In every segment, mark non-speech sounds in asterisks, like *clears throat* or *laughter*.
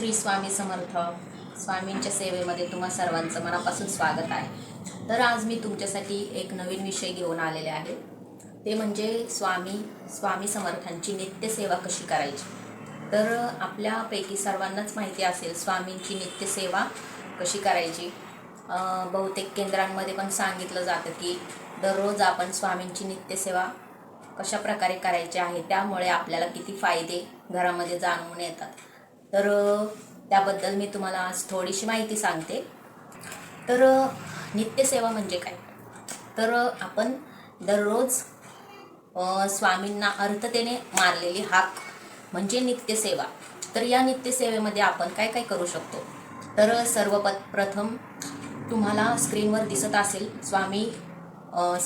श्री स्वामी समर्थ स्वामींच्या सेवेमध्ये तुम्हा सर्वांचं मनापासून स्वागत आहे. तर आज मी तुमच्यासाठी एक नवीन विषय घेऊन आलेले आहे. ते म्हणजे स्वामी स्वामी समर्थांची नित्यसेवा कशी करायची? तर आपल्यापैकी सर्वांनाच माहिती असेल स्वामींची नित्यसेवा कशी करायची? बहुतेक केंद्रांमध्ये पण सांगितलं जातं की दररोज आपण स्वामींची नित्यसेवा कशा प्रकारे करायची आहे त्यामुळे आपल्याला किती फायदे घरामध्ये जाणवून येतात. तर त्याबद्दल मी तुम्हाला आज थोडीशी माहिती सांगते. तर नित्यसेवा म्हणजे काय? तर आपण दररोज स्वामींना अर्थतेने मारलेली हाक म्हणजे नित्यसेवा. तर या नित्यसेवेमध्ये आपण काय काय करू शकतो? तर सर्वप्रथम तुम्हाला स्क्रीनवर दिसत असेल स्वामी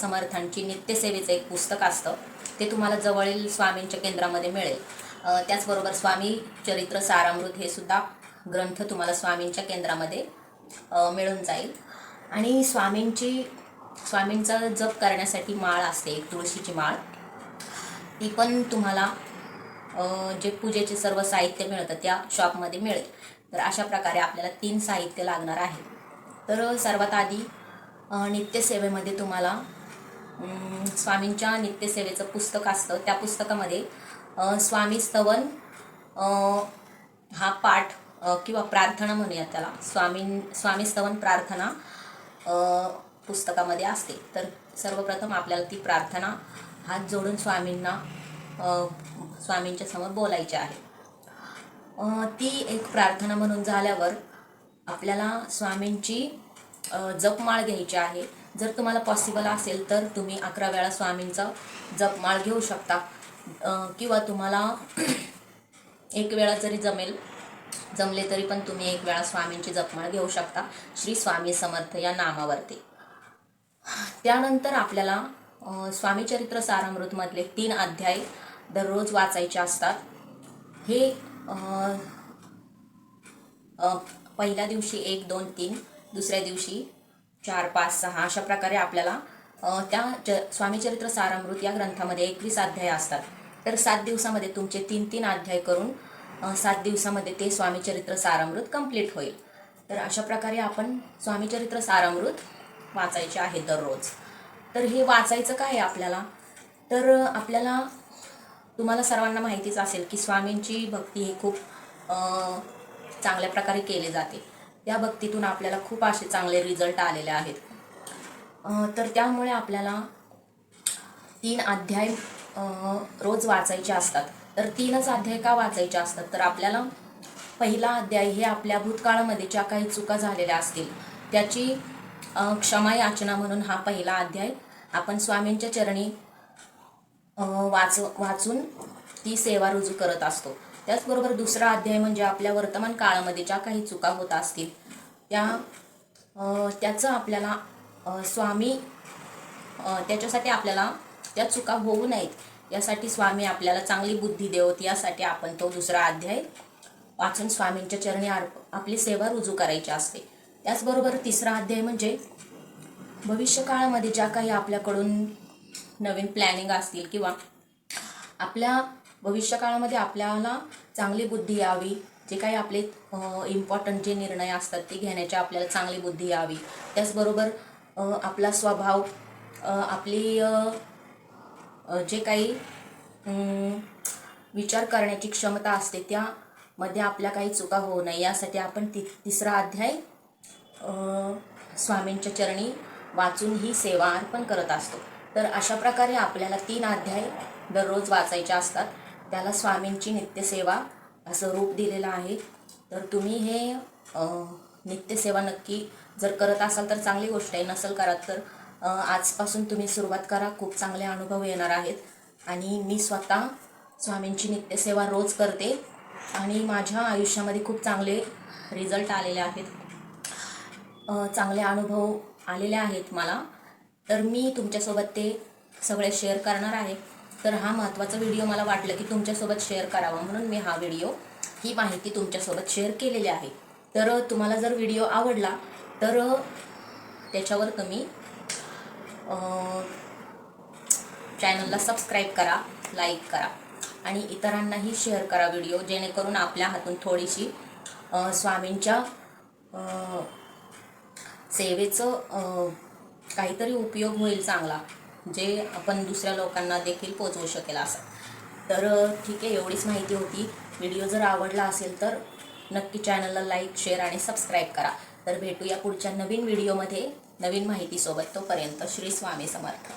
समर्थांची नित्यसेवेचं एक पुस्तक असतं. ते तुम्हाला जवळील स्वामींच्या केंद्रामध्ये मिळेल. त्याचबरोबर स्वामी चरित्र सारामृत हे सुद्धा ग्रंथ तुम्हाला स्वामींच्या केंद्रामध्ये मिळून जाईल. आणि स्वामींची स्वामींचा जप करण्यासाठी माळ असते एक तुळशीची माळ. ती पण तुम्हाला जे पूजेचे सर्व साहित्य मिळतं त्या शॉपमध्ये मिळेल. तर अशा प्रकारे आपल्याला तीन साहित्य लागणार आहे. तर सर्वात आधी नित्यसेवेमध्ये तुम्हाला स्वामींच्या नित्यसेवेचं पुस्तक असतं. त्या पुस्तकामध्ये स्वामी स्तवन हा पाठ किंवा प्रार्थना म्हणूया त्याला. स्वामी स्वामी स्तवन प्रार्थना पुस्तकामध्ये असते. तर सर्वप्रथम आपल्याला ती प्रार्थना हात जोडून स्वामींना स्वामींच्या समोर बोलायची आहे. ती एक प्रार्थना म्हणून झाल्यावर आपल्याला स्वामींची जपमाळ घ्यायची आहे. जर तुम्हाला पॉसिबल असेल तर तुम्ही अकरा वेळा स्वामींचा जपमाळ घेऊ शकता. किंवा तुम्हाला *clears throat* एक वेळा जरी जमेल जमले तरी पण तुम्ही एक वेळा स्वामींची जपमाळ घेऊ शकता. श्री स्वामी समर्थ या नामावरती. त्यानंतर आपल्याला स्वामी स्वामीचरित्र सारामृतमधले तीन अध्याय दररोज वाचायचे असतात. हे पहिल्या दिवशी एक दोन तीन दुसऱ्या दिवशी चार पाच सहा अशा प्रकारे आपल्याला त्या च स्वामीचरित्र सारामृत या ग्रंथामध्ये एकवीस अध्याय असतात. तर सात दिवसामध्ये तुमचे तीन तीन अध्याय करून सात दिवसामध्ये ते स्वामीचरित्र सारामृत कंप्लीट होईल. तर अशा प्रकारे आपण स्वामीचरित्र सारामृत वाचायचे आहे दररोज. तर हे वाचायचं काय आहे आपल्याला? तर आपल्याला तुम्हाला सर्वांना माहितीच असेल की स्वामींची भक्ती ही खूप चांगल्या प्रकारे केली जाते. त्या भक्तीतून आपल्याला खूप असे चांगले रिझल्ट आलेले आहेत. तर त्यामुळे आपल्याला तीन अध्याय रोज वाचायचे असतात. तर तीनच अध्याय का वाचायचे असतात? तर आपल्याला पहिला अध्याय हे आपल्या भूतकाळामध्ये ज्या काही चुका झालेल्या असतील त्याची क्षमा याचना म्हणून हा पहिला अध्याय आपण स्वामींच्या चरणी वाच वाचून ती सेवा रुजू करत असतो. त्याचबरोबर दुसरा अध्याय म्हणजे आपल्या वर्तमान काळामध्ये ज्या काही चुका होत असतील त्या त्याचं आपल्याला स्वामी त्याच्यासाठी आपल्याला त्या चुका होऊ नयेत. यासाठी स्वामी आपल्याला चांगली बुद्धी देवत. यासाठी आपण तो दुसरा अध्याय वाचून स्वामींच्या चरणी आपली सेवा रुजू करायची असते. त्याचबरोबर तिसरा अध्याय म्हणजे भविष्यकाळामध्ये ज्या काही आपल्याकडून नवीन प्लॅनिंग असतील किंवा आपल्या भविष्यकाळामध्ये आपल्याला चांगली बुद्धी यावी जे काही आपले इम्पॉर्टंट जे निर्णय असतात ते घेण्याची आपल्याला चांगली बुद्धी यावी. त्याचबरोबर आपला स्वभाव आपली जे काही विचार करण्याची क्षमता असते त्यामध्ये आपल्या काही चुका होऊ नये. यासाठी आपण ति तिसरा अध्याय स्वामींच्या चरणी वाचून ही सेवा अर्पण करत असतो. तर अशा प्रकारे आपल्याला तीन अध्याय दररोज वाचायचे असतात. त्याला स्वामींची नित्यसेवा असं रूप दिलेलं आहे. तर तुम्ही हे नित्यसेवा नक्की जर करत असाल तर चांगली गोष्ट आहे. नसेल करत तर आजपासून तुम्ही सुरुवात करा. खूप चांगले अनुभव येणार आहेत. आणि मी स्वतः स्वामींची नित्यसेवा रोज करते. आणि माझ्या आयुष्यामध्ये खूप चांगले रिझल्ट आलेले आहेत. चांगले अनुभव आलेले आहेत मला. तर मी तुमच्यासोबत ते सगळे शेअर करणार आहे. तर हा महत्त्वाचा व्हिडिओ मला वाटलं की तुमच्यासोबत शेअर करावा. म्हणून मी हा व्हिडिओ ही माहिती तुमच्यासोबत शेअर केलेली आहे. तर तुम्हाला जर व्हिडिओ आवडला तर त्याच्यावर तुम्ही चॅनलला सबस्क्राईब करा लाईक करा आणि इतरांनाही शेअर करा व्हिडिओ जेणेकरून आपल्या हातून थोडीशी स्वामींच्या सेवेचं काहीतरी उपयोग होईल चांगला जे आपण दुसऱ्या लोकांना देखील पोचवू शकेल असं. तर ठीक आहे एवढीच माहिती होती. व्हिडिओ जर आवडला असेल तर नक्की चॅनलला लाईक शेअर आणि सबस्क्राईब करा. तर भेटूया पुढच्या नवीन व्हिडिओमध्ये नवीन माहितीसोबत तोपर्यंत श्री स्वामी समर्थ.